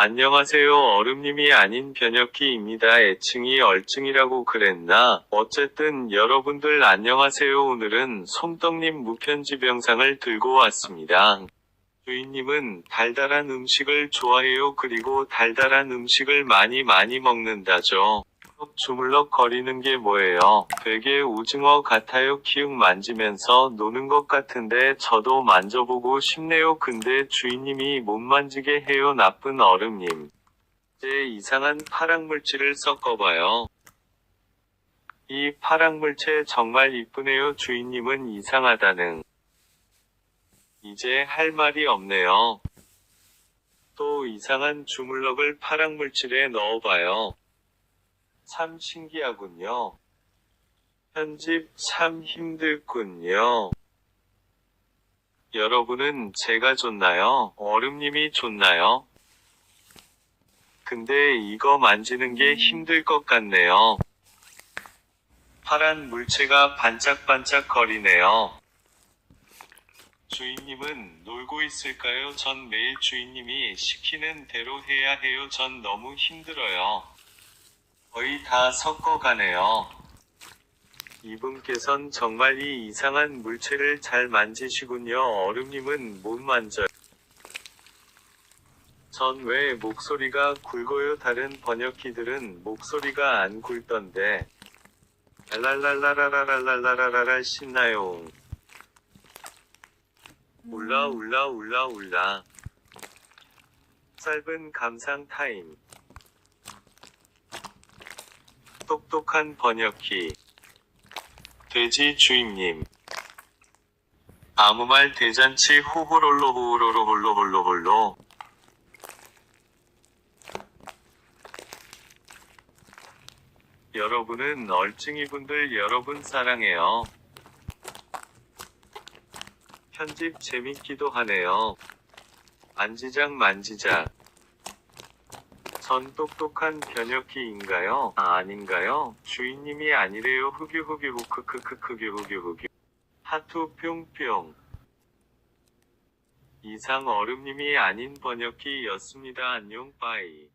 안녕하세요. 얼음님이 아닌 변혁기입니다. 애칭이 얼증이라고 그랬나? 어쨌든 여러분들 안녕하세요. 오늘은 솜떡님 무편집 영상을 들고 왔습니다. 주인님은 달달한 음식을 좋아해요. 그리고 달달한 음식을 많이 많이 먹는다죠. 주물럭 거리는 게 뭐예요? 되게 오징어 같아요. 키읔 만지면서 노는 것 같은데 저도 만져보고 싶네요. 근데 주인님이 못 만지게 해요. 나쁜 얼음님. 이제 이상한 파랑 물질을 섞어봐요. 이 파랑 물체 정말 이쁘네요. 주인님은 이상하다는. 이제 할 말이 없네요. 또 이상한 주물럭을 파랑 물질에 넣어봐요. 참 신기하군요. 편집 참 힘들군요. 여러분은 제가 좋나요? 얼음님이 좋나요? 근데 이거 만지는 게 힘들 것 같네요. 파란 물체가 반짝반짝 거리네요. 주인님은 놀고 있을까요? 전 매일 주인님이 시키는 대로 해야 해요. 전 너무 힘들어요. 거의 다 섞어가네요. 이분께선 정말 이 이상한 물체를 잘 만지시군요. 얼음님은 못 만져요. 전 왜 목소리가 굵어요? 다른 번역기들은 목소리가 안 굵던데. 랄랄랄라라라랄랄라라라 신나요. 울라 울라 울라 울라. 짧은 감상 타임. 똑똑한 번역기. 돼지 주인님. 아무 말 대잔치 호호롤로 호호로로 홀로 홀로 홀로. 여러분은 얼증이 분들 여러분 사랑해요. 편집 재밌기도 하네요. 만지작 만지작. 전 똑똑한 변혁기인가요? 아, 아닌가요? 주인님이 아니래요. 흑유흑유 후크크크크유 흑유 흑유. 하투 뿅뿅. 이상 얼음님이 아닌 번역기였습니다. 안녕 빠이.